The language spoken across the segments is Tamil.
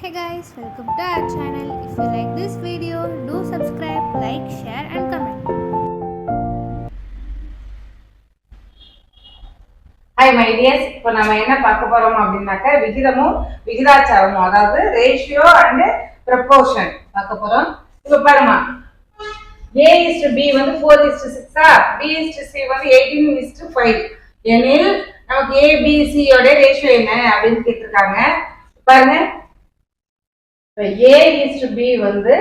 Hey guys, welcome to our channel. If you like this video, do subscribe, like, share and comment. Hi my dears இப்போ நம்ம என்ன பார்க்க போறோம் அப்படின்னாக்க விகிதமும் விகிதாச்சாரமும் அதாவது ரேஷியோ அண்ட் ப்ரப்போர்ஷன் பார்க்க போறோம். இப்போ பாருமா. ஏ இஸ் டு பி வந்து ஃபோர் இஸ் டு சிக்ஸா பி இஸ் டு சி வந்து எயிட்டீன் இஸ் டு ஃபைவ் எனில் நமக்கு ஏபிசியோட ரேஷியோ என்ன அப்படின்னு கேட்டிருக்காங்க. பாருங்க. இப்போ ஏ இஸ் டு பி வந்து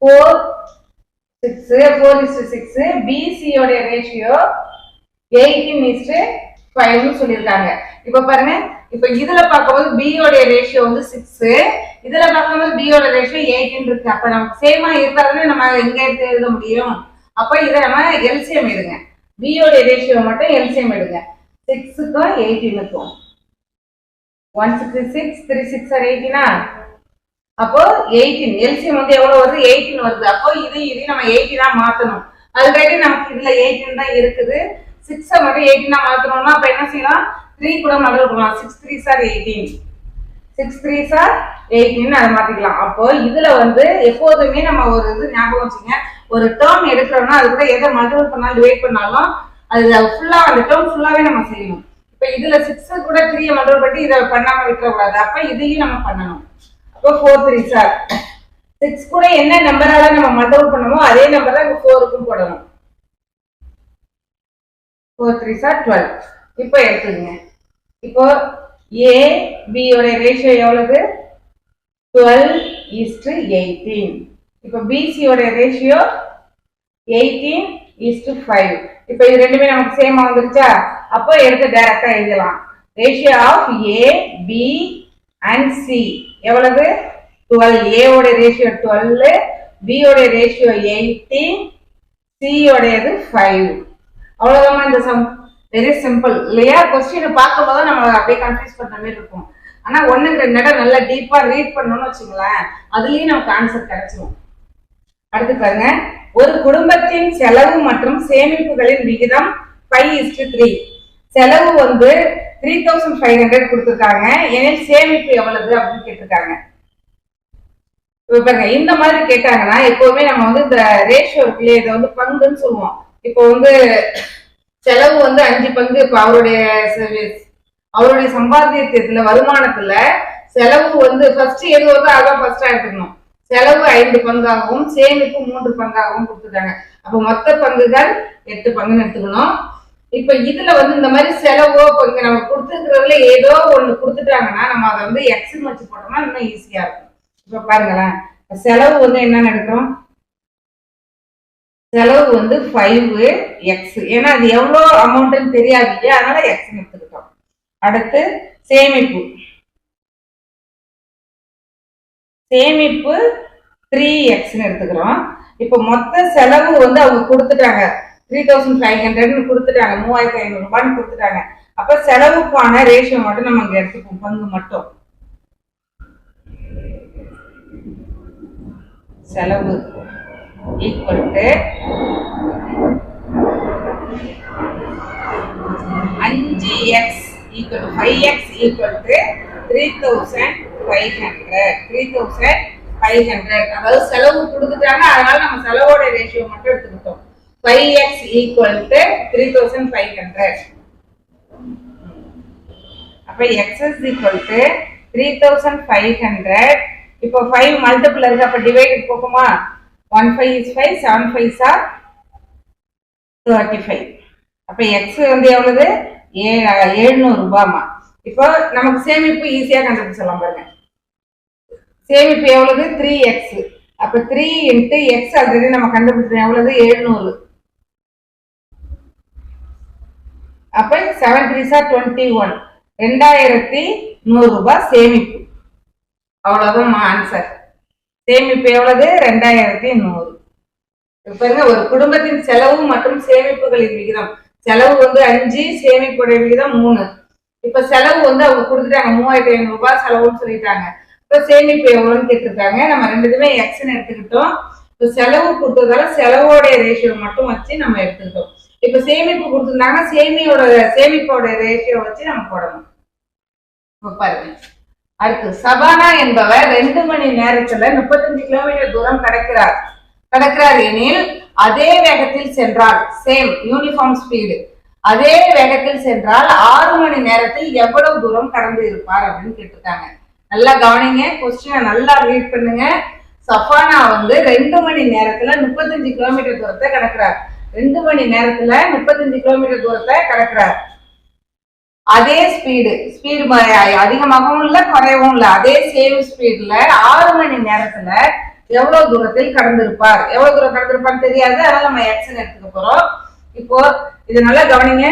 four six four is to six பிசியோட ratio eighteen is to ஃபைவ்னு சொல்லியிருக்காங்க. இப்போ பாருங்க இப்போ இதுல பார்க்கும்போது B ரேஷியோ வந்து சிக்ஸ் இதுல பார்க்கும்போது பியோட ரேஷியோ எயிட்டின் இருக்கு. அப்ப நமக்கு சேமா இருந்தாலுமே நம்ம எங்க எடுத்து எழுத முடியும். அப்ப இதை நம்ம எல்சிஎம் எடுங்க. B யோட ரேஷியோ மட்டும் எல்சிஎம் எடுங்க. சிக்ஸுக்கும் எயிட்டீனுக்கும் one sixty six three six are எயிட்டினா அப்போ எயிட்டீன் எல்சிஎம் வந்து எவ்வளவு வருது? எயிட்டீன் வருது. அப்போ இது இது நம்ம எயிட்டீனா மாத்தணும். ஆல்ரெடி நமக்கு இதுல எயிட்டீன் தான் இருக்குது. சிக்ஸை மட்டும் எயிட்டீனா மாத்தணும்னா அப்ப என்ன செய்யலாம்? த்ரீ கூட மடல் போகலாம் six three are eighteen six three are eighteen அதை மாத்திக்கலாம். அப்போ இதுல வந்து எப்போதுமே நம்ம ஒரு இது ஞாபகம் வச்சுங்க. ஒரு டேர்ம் எடுக்கிறோம்னா அது கூட எதை மல்டிபிள் பண்ணாலும் டிவைட் பண்ணாலும் அது ஃபுல்லா அந்த டேர்ம் ஃபுல்லாவே நம்ம செய்யணும். இப்போ இதுல சிக்ஸ் கூட த்ரீ மல்டிபிள் பண்ணி இதை பண்ணாம விட்டுறக்கூடாது. அப்ப இதையும் நம்ம பண்ணணும். அப்போ ஃபோர் த்ரீ சார் சிக்ஸ் கூட என்ன நம்பரால நம்ம மல்டிபிள் பண்ணமோ அதே நம்பர் தான் இங்க ஃபோருக்கும் போடணும். ஃபோர் த்ரீ சார் டுவெல் இப்போ எடுத்துக்கோங்க. இப்போ ஏ பியோட ரேஷியோ எவ்வளவு? டுவெல் இஸ்டு எயிட்டீன் இப்போ பிசியோட ratio eighteen is to five இப்போ இது ரெண்டுமே நமக்கு சேமா வந்துருச்சா? அப்போ எடுத்து டைரக்டா எழுதலாம். Ratio of A B and C எவ்வளவு? டுவெல் ஏவோட ரேஷியோ டுவெல் பியோட ரேஷியோ எயிட்டீன் சியோடையது ஃபைவ் அவ்வளவுதான் இந்த சம் வெரி சிம்பிள் இல்லையா? கொஸ்டின் பார்க்கும்போது நம்ம அப்படியே கன்ஃபியூஸ் பண்ணுற மாதிரி இருக்கும். ஆனா ஒண்ணுக்கு ரெண்டு இடம் நல்லா டீப்பா ரீட் பண்ணணும்னு வச்சுங்களேன் அதுலயும் நமக்கு ஆன்சர் கிடைச்சிடும் அடுத்து பாருங்க. ஒரு குடும்பத்தின் செலவு மற்றும் சேமிப்புகளின் விகிதம் ஃபைவ் இஸ்டு த்ரீ செலவு வந்து த்ரீ தௌசண்ட் ஃபைவ் ஹண்ட்ரட் கொடுத்துருக்காங்க. எனில் சேமிப்பு எவ்வளவு அப்படின்னு கேட்டிருக்காங்க. இப்போ பாருங்க இந்த மாதிரி கேட்டாங்கன்னா எப்பவுமே நம்ம வந்து இந்த ரேஷியோ இருக்குல்லையே இதை வந்து பங்குன்னு சொல்லுவோம். இப்போ வந்து செலவு வந்து அஞ்சு பங்கு இப்போ அவருடைய சர்வீஸ் அவருடைய சம்பாத்தியத்துல வருமானத்துல செலவு வந்து ஃபர்ஸ்ட் எது வருதோ அதான் ஃபர்ஸ்டா எடுத்துக்கணும். செலவு ஐந்து பங்காகவும் சேமிப்பு மூன்று பங்காகவும் கொடுத்துட்டாங்க அப்போ மொத்த பங்குகள் எட்டு பங்குன்னு எடுத்துக்கணும். இப்ப இதுல வந்து இந்த மாதிரி செலவோ இப்போ இங்க நம்ம கொடுத்துருக்கிறதுல ஏதோ ஒண்ணு கொடுத்துட்டாங்கன்னா நம்ம அதை வந்து எக்ஸல் வச்சு போட்டோம்னா இன்னும் ஈஸியா இருக்கும். இப்ப பாருங்களேன். செலவு வந்து என்ன நடக்கும் செலவு வந்து ஃபைவ் எக்ஸ் ஏன்னா அது எவ்வளோ அமௌண்ட்னு தெரியாது இல்லையா அதனால எக்ஸ் எடுத்துக்கிட்டோம். அடுத்து சேமிப்பு. சேமிப்பு த்ரீ எக்ஸ்ன்னு எடுத்துக்கிறோம். இப்போ மொத்த செலவு வந்து அவங்க கொடுத்துட்டாங்க. த்ரீ தௌசண்ட் ஃபைவ் ஹண்ட்ரட்னு கொடுத்துட்டாங்க மூவாயிரத்தி ஐநூறு ரூபான்னு கொடுத்துட்டாங்க. அப்போ செலவுக்கான ரேஷியோ மட்டும் நம்ம இங்க எடுத்துப்போம் பங்கு மட்டும். செலவு ஈக்குவல் டு அஞ்சு x equal five x equal to three thousand five hundred three thousand five hundred அதாவது செலவு கொடுத்துட்டாங்க அதனால நம்ம செலவோட ரேஷியோ மட்டும் எடுத்துக்கிட்டோம். Five x equal to three thousand five hundred அப்ப x three thousand five hundred இப்போ ஃபைவ் multiple இருக்கு அப்போ டிவைடட் போகுமா? One five is five seven five are thirty five அப்ப வந்து எவ்வளவு? ஏ எழுநூறு ரூபாமா இப்போ நமக்கு சேமிப்பு ஈஸியா கண்டுபிடிச்சிடலாம் பாருங்க. சேமிப்பு எவ்வளவு? த்ரீ எக்ஸ் அப்போ த்ரீ இன்ட்டு எக்ஸ் ஆல்ரெடி நம்ம கண்டுபிடிச்சோம் எவ்வளவு? எழுநூறு. அப்போ seven three are twenty one ரெண்டாயிரத்தி நூறு ரூபாய் சேமிப்பு. அவ்வளோதான் ஆன்சர் சேமிப்பு எவ்வளவு? ரெண்டாயிரத்தி நூறு. இப்ப பாருங்க ஒரு குடும்பத்தின் செலவு மற்றும் சேமிப்புகளின் விகிதம். செலவு வந்து அஞ்சு சேமிப்புடைய விகிதம் மூணு. இப்ப செலவு வந்து அவங்க கொடுத்துட்டாங்க மூவாயிரத்தி ஐநூறு ரூபாய் செலவுன்னு சொல்லிட்டாங்க. இப்ப சேமிப்பு எவ்வளோன்னு கேட்டிருக்காங்க. நம்ம ரெண்டுதுமே எக்ஸ்ன்னு எடுத்துக்கிட்டோம். இப்போ செலவு கொடுத்ததால செலவோடைய ரேஷியோ மட்டும் வச்சு நம்ம எடுத்துக்கிட்டோம். இப்ப சேமிப்பு கொடுத்துருந்தாங்கன்னா சேமியோட சேமிப்போட ரேஷியோ வச்சு நம்ம போடணும். பாருங்க. அடுத்து சபானா என்பவர் ரெண்டு மணி நேரத்துல முப்பத்தஞ்சு கிலோமீட்டர் தூரம் கடக்கிறார். கடக்கிறார் எனில் அதே வேகத்தில் சென்றால் சேம் யூனிஃபார்ம் ஸ்பீடு அதே வேகத்தில் சென்றால் ஆறு மணி நேரத்தில் எவ்வளவு தூரம் கடந்து இருப்பார் அப்படின்னு கேட்டிருக்காங்க. நல்லா கவனிங்க கொஸ்டினை நல்லா ரீட் பண்ணுங்க. சஃபானா வந்து ரெண்டு மணி நேரத்துல முப்பத்தஞ்சு கிலோமீட்டர் தூரத்தை கடக்கிறார். ரெண்டு மணி நேரத்துல முப்பத்தஞ்சு கிலோமீட்டர் தூரத்தை கடக்கிறார். அதே ஸ்பீடு ஸ்பீடு அதிகமாகவும் இல்லை குறையவும் இல்லை. அதே சேம் ஸ்பீட்ல ஆறு மணி நேரத்துல எவ்வளவு தூரத்தில் கடந்திருப்பார்? எவ்வளவு தூரம் கடந்திருப்பார்னு தெரியாது. அதனால நம்ம ஆக்சன் எடுத்துக்க போறோம். இப்போ இது நல்லா கவனிங்க.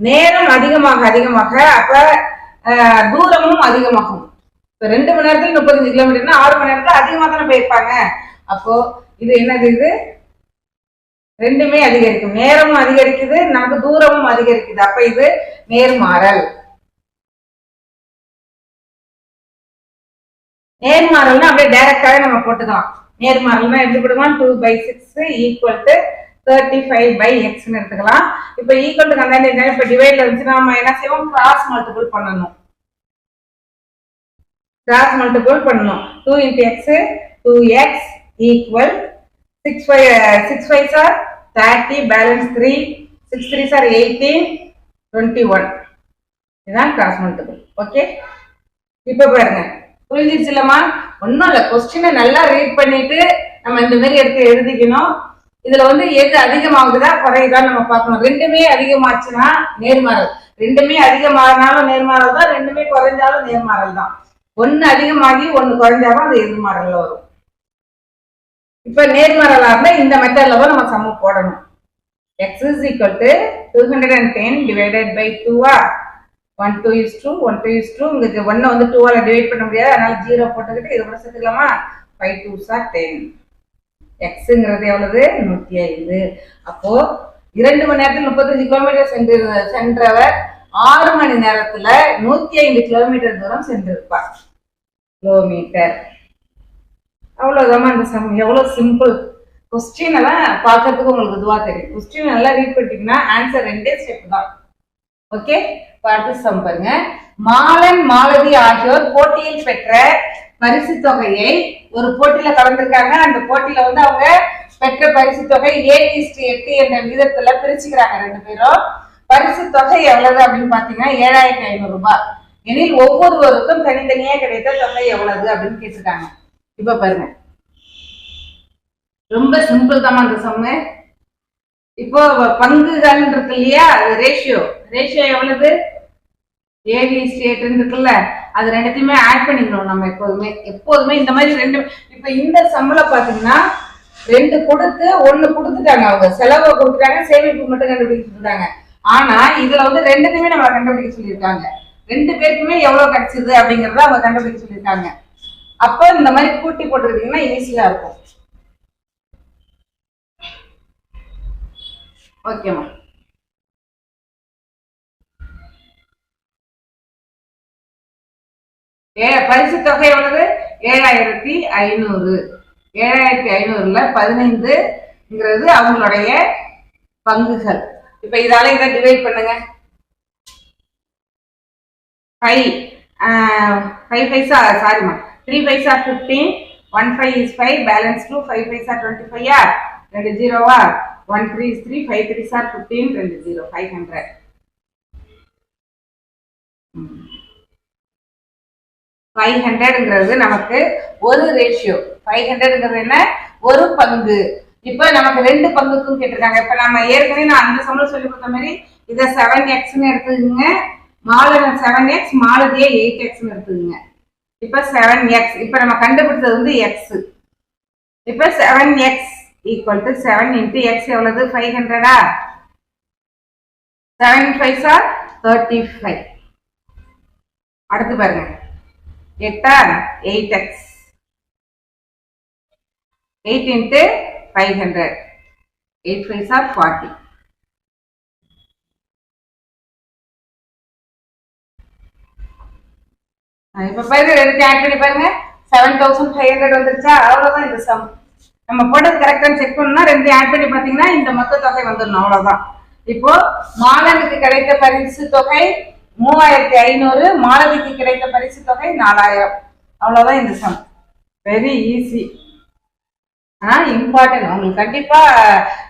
நேரம் அதிகமாக அதிகமாக அப்ப தூரமும் அதிகமாகும். இப்ப ரெண்டு மணி நேரத்துல முப்பத்தஞ்சு கிலோமீட்டர்னா ஆறு மணி நேரத்துல அதிகமாக தானே போயிருப்பாங்க. அப்போ இது என்னது இது? ரெண்டுமே அதிகரிக்கும். நேரமும் அதிகரிக்குது நமக்கு தூரமும் அதிகரிக்குது. அப்ப இது நேர்மாறல். நேர்மாறல்னா அப்படியே டைரக்டாவே நம்ம போட்டுக்கலாம். நேர்மாறல்னா எப்படி போடுவோம்? Two by six equal to thirty five by எக்ஸ்னு எடுத்துக்கலாம். இப்போ ஈக்குவல் டு கண்டாண்டி என்ன இப்போ டிவைட்ல இருந்துச்சுன்னா நம்ம என்ன செய்வோம்? கிராஸ் மல்டிபிள் பண்ணணும். கிராஸ் மல்டிபிள் பண்ணணும். Two into x two x equal six five six five are thirty balance three six three are eighteen twenty one இதுதான் கிராஸ் மல்டிபிள் ஓகே இப்போ பாருங்க. புரிஞ்சிருச்சுலம்மா? ஒன்றும் இல்லை. கொஸ்டினை நல்லா ரீட் பண்ணிட்டு நம்ம இந்த மாதிரி எடுத்து எழுதிக்கணும். இதுல வந்து எது அதிகமாகுதா குறையுதா நம்ம பார்க்கணும். ரெண்டுமே அதிகமாச்சுன்னா நேர்மாறல். ரெண்டுமே அதிகமாகனாலும் நேர்மாறல் தான் ரெண்டுமே குறைஞ்சாலும் நேர்மாறல் தான் ஒன்னு அதிகமாகி ஒன்னு குறைஞ்சாலும் அது எதிர்மாறல்ல வரும். இப்போ நேர்மாறலா இருந்தால் இந்த மெத்தடில் தான் நம்ம சம்மு போடணும். X is equal to two hundred and ten divided by டூவா one two is two one two is two உங்களுக்கு ஒன்னை வந்து டூவால் டிவைட் பண்ண முடியாது. அதனால ஜீரோ போட்டுக்கிட்டு இது கூட சேர்த்துக்கலாமா? ஃபைவ் டூ சார் டென் எக்ஸுங்கிறது எவ்வளவு? நூற்றி ஐந்து. அப்போது இரண்டு மணி நேரத்தில் முப்பத்தஞ்சு கிலோமீட்டர் சென்று சென்றவர் ஆறு மணி நேரத்தில் நூற்றி ஐந்து கிலோமீட்டர் தூரம் சென்றிருப்பார். கிலோமீட்டர் அவ்வளவுதாம்மா இந்த சம் எவ்வளோ சிம்பிள் கொஸ்டின் எல்லாம் பார்க்கறதுக்கு உங்களுக்கு இதுவாக தெரியும். கொஸ்டின் நல்லா ரீட் பண்ணிட்டீங்கன்னா ஆன்சர் ரெண்டே ஸ்டெப் தான். ஓகே பார்த்து சம் பாருங்க மாலன் மாலதி ஆகியோர் போட்டியில் பெற்ற பரிசு தொகையை ஒரு போட்டியில கலந்துருக்காங்க. அந்த போட்டியில வந்து அவங்க பெற்ற பரிசு தொகை ஏழு இஸ்டு எட்டு என்ற விதத்துல பிரிச்சுக்கிறாங்க ரெண்டு பேரும். பரிசு தொகை எவ்வளவு அப்படின்னு பாத்தீங்கன்னா ஏழாயிரத்தி ஐநூறு ரூபாய். எனில் ஒவ்வொருவருக்கும் தனித்தனியா கிடைத்த தொகை எவ்வளவு அப்படின்னு கேட்டிருக்காங்க. இப்ப பாருங்க. ரொம்ப சிம்பிள் தான் அந்த சம்மு இப்போ பங்குகள் இருக்கு இல்லையா? அது ரேஷியோ ரேஷியோ எவ்வளவு? ஏவி ஸ்டேட் இருக்குல்ல. அது ரெண்டுத்தையுமே ஆட் பண்ணிக்கணும் நம்ம எப்போதுமே. எப்போதுமே இந்த மாதிரி ரெண்டு இப்போ இந்த சம்பளம் பாத்தீங்கன்னா ரெண்டு கொடுத்து ஒண்ணு கொடுத்துட்டாங்க அவங்க. செலவை கொடுத்துட்டாங்க சேமிப்பு மட்டும் கண்டுபிடிச்சிருந்தாங்க ஆனா இதுல வந்து ரெண்டுத்தையுமே நம்ம கண்டுபிடிக்க சொல்லியிருக்காங்க. ரெண்டு பேருக்குமே எவ்வளவு கிடைச்சது அப்படிங்கறத அவங்க கண்டுபிடிக்க சொல்லியிருக்காங்க. அப்போ இந்த மாதிரி கூட்டி போட்டுக்கிட்டீங்கன்னா ஈஸியா இருக்கும். ஓகேம்மா ஏ பரிசு தொகை எவ்வளவு? ஏழாயிரத்தி ஐநூறு. ஏழாயிரத்தி ஐநூறுல பதினைந்துங்கிறது அவங்களுடைய பங்குகள். இப்ப இதால இதை டிவைட் பண்ணுங்க. ஃபைவ் ஃபைவ் பைசா சாரிம்மா three fives are fifteen one five is five balance two five fives are twenty ஃபைவா ரெண்டு ஜீரோவா one three is three five three are fifteen ரெண்டு ஜீரோ ஃபைவ் ஹண்ட்ரட் ஃபைவ் ஹண்ட்ரட்ங்கிறது நமக்கு ஒரு ரேஷியோ ஃபைவ் ஹண்ட்ரட்ங்கிறது என்ன? ஒரு பங்கு. இப்போ நமக்கு ரெண்டு பங்குக்கும் கேட்டிருக்காங்க. இப்போ நம்ம ஏற்கனவே நான் அந்த சம்பளம் சொல்லி கொடுத்த மாதிரி இதை செவன் எக்ஸ்ன்னு எடுத்துக்கோங்க. மாலன செவன் எக்ஸ் மாலதியை எயிட் எக்ஸ்னு எடுத்துக்கோங்க. இப்போ செவன் எக்ஸ் இப்போ நம்ம கண்டுபிடிச்சது வந்து எக்ஸ் இப்போ seven x equal to seven into x எவ்வளவு? Five ஹண்ட்ரடா seven five are thirty five அடுத்து பாருங்க. எட்டா? Eight x eight into five hundred eight five are forty இப்போ பாருங்க ரெண்டு ஆட் பண்ணி பாருங்க. செவன் தௌசண்ட் ஃபைவ் ஹண்ட்ரட் வந்துருச்சா? அவ்வளோதான் இந்த சம் நம்ம போட்டது கரெக்டாக செக் பண்ணா ரெண்டு ஆட் பண்ணி பார்த்தீங்கன்னா இந்த மொத்த தொகை வந்துடணும். அவ்வளோதான் இப்போ மாலனுக்கு கிடைத்த பரிசு தொகை மூவாயிரத்தி ஐநூறு மாலதிக்கு கிடைத்த பரிசு தொகை நாலாயிரம். அவ்வளோதான் இந்த சம் வெரி ஈஸி ஆனா இம்பார்ட்டன்ட் உங்களுக்கு கண்டிப்பா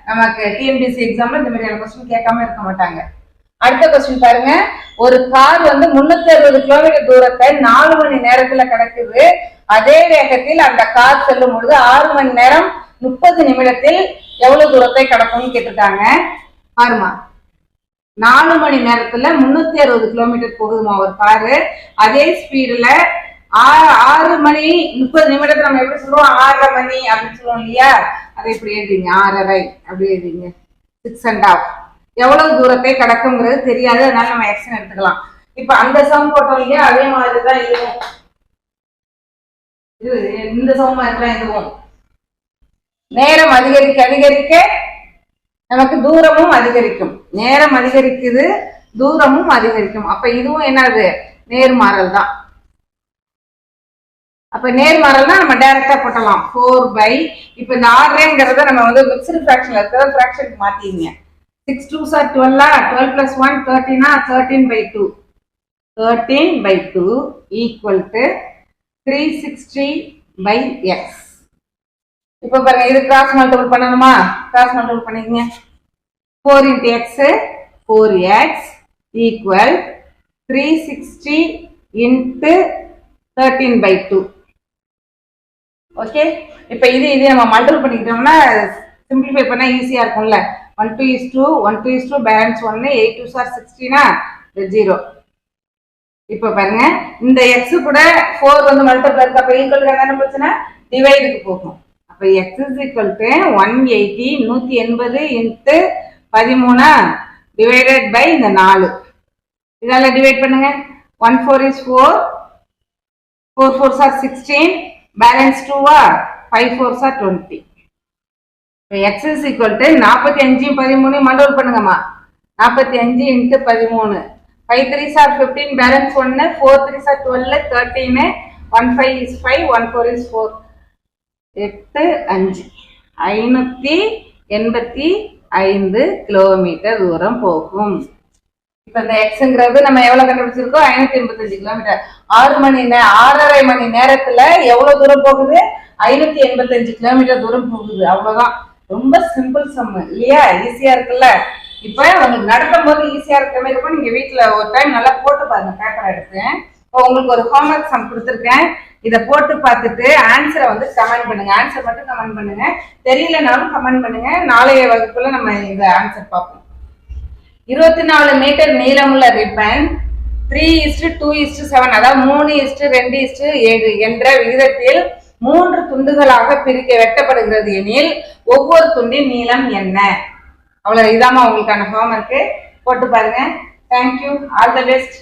நமக்கு டிஎன்பிசி எக்ஸாம்ல இந்த மாதிரியான கொஸ்டின் கேட்காம இருக்க மாட்டாங்க. அடுத்த கொஸ்டின் பாருங்க. ஒரு கார் வந்து முன்னூத்தி அறுபது கிலோமீட்டர் தூரத்தை நாலு மணி நேரத்துல கிடக்குது. அதே வேகத்தில் அந்த கார் செல்லும் பொழுது ஆறு மணி நேரம் முப்பது நிமிடத்தில் எவ்வளவு தூரத்தை கடக்கும்னு கேட்டிருக்காங்க. பாருமா நாலு மணி நேரத்துல முன்னூத்தி அறுபது கிலோமீட்டர் போகுதுமா ஒரு காரு அதே ஸ்பீடுல ஆறு மணி முப்பது நிமிடத்துல நம்ம எப்படி சொல்லுவோம்? ஆறரை மணி அப்படின்னு சொல்லுவோம் இல்லையா? அதை இப்படி எழுதிங்க ஆறரை. அப்படி எழுதிங்க சிக்ஸ் அண்ட் ஆஃப் எவ்வளவு தூரத்தை கிடக்குங்கிறது தெரியாது. அதனால நம்ம ஆக்ஷன் எடுத்துக்கலாம். இப்ப அந்த சம் போட்டோம் இல்லையா? அதே மாதிரி தான் இதுவும். இது இந்த சம் மாதிரி தான் இதுவும். நேரம் அதிகரிக்க அதிகரிக்க நமக்கு தூரமும் அதிகரிக்கும். நேரம் அதிகரிக்குது தூரமும் அதிகரிக்கும். அப்ப இதுவும் என்னது? நேர்மாறல் தான். அப்ப நேர்மாறல்னா நம்ம டைரக்டா போட்டலாம். ஃபோர் பை இப்ப இந்த ஆர்ங்கிறத நம்ம வந்து மிக்சடு ஃபிராக்ஷன்ல இருக்கிற ஃபிராக்ஷனுக்கு மாத்திங்க சிக்ஸ் டூ சார் டுவெல்லா twelve plus one தேர்ட்டினா thirteen by two thirteen by two equal to three sixty by x இப்போ பாருங்க இது கிராஸ் மல்டிபிள் பண்ணணுமா? கிராஸ் மல்டிபிள் பண்ணிக்கங்க. Four into x four x equal three sixty into thirteen by two okay இப்போ இது இது நம்ம மல்டிபிள் பண்ணிக்கிட்டோம்னா சிம்பிளிஃபை பண்ணால் ஈஸியாக இருக்கும்ல. One two is two one two is two balance ஒன்று எயிட் டூ சார் சிக்ஸ்டினா ஜீரோ இப்போ பாருங்க இந்த எக்ஸ் கூட ஃபோர் வந்து மல்டிபிள் இருக்கு? அப்போ ஈக்குவல் என்ன பிரச்சனை? டிவைடுக்கு போகும். அப்போ x is equal to one eighty நூற்றி எண்பது இன்ட்டு பதிமூணா? டிவைடட் பை இந்த நாலு. இதால டிவைட் பண்ணுங்க. One four is four four four are sixteen balance டூவா five four are twenty x is equal to நாற்பத்தி அஞ்சு பதிமூணு மண்டோல் பண்ணுங்கம்மா. நாற்பத்தி அஞ்சு இன்ட்டு பதிமூணு. Five three are fifteen balance ஒன்று four three are twelve thirteen one five is five one four is four எட்டு அஞ்சு. ஐநூற்றி எண்பத்தி ஐந்து கிலோமீட்டர் தூரம் போகும். இப்போ இந்த எக்ஸ்ங்கிறது நம்ம எவ்வளோ கண்டுபிடிச்சிருக்கோம்? ஐநூத்தி எண்பத்தஞ்சு கிலோமீட்டர் ஆறு மணி நே ஆறரை மணி நேரத்தில் எவ்வளவு தூரம் போகுது? ஐநூத்தி எண்பத்தஞ்சு கிலோமீட்டர் தூரம் போகுது. அவ்வளோதான் ரொம்ப சிம்பிள் சம் இல்லையா? ஈஸியா இருக்குல்ல? இப்ப உங்களுக்கு நடக்கும் போது ஈஸியா இருக்கிற மாதிரி இருக்கும். நீங்க வீட்டுல ஒரு டைம் நல்லா போட்டு பாருங்க பேப்பர் எடுத்து. இப்போ உங்களுக்கு ஒரு ஹோம்ஒர்க் சம் கொடுத்துருக்கேன். இதை போட்டு பார்த்துட்டு ஆன்சரை வந்து கமெண்ட் பண்ணுங்க. ஆன்சர் மட்டும் கமெண்ட் பண்ணுங்க. தெரியலனாலும் கமெண்ட் பண்ணுங்க. நாளைய வகுப்புல நம்ம இந்த ஆன்சர் பார்ப்போம். இருபத்தி நாலு மீட்டர் நீளமுள்ள ribbon three is to two is to seven அதாவது மூணு இஸ்டு ரெண்டு இஸ்டு ஏழு என்ற விகிதத்தில் மூன்று துண்டுகளாக பிரிக்க வெட்டப்படுகிறது எனில் ஒவ்வொரு துண்டின் நீளம் என்ன? அவ்வளவு இதாமா உங்களுக்கான ஹோம்ஒர்க்கு போட்டு பாருங்க. Thank you all the best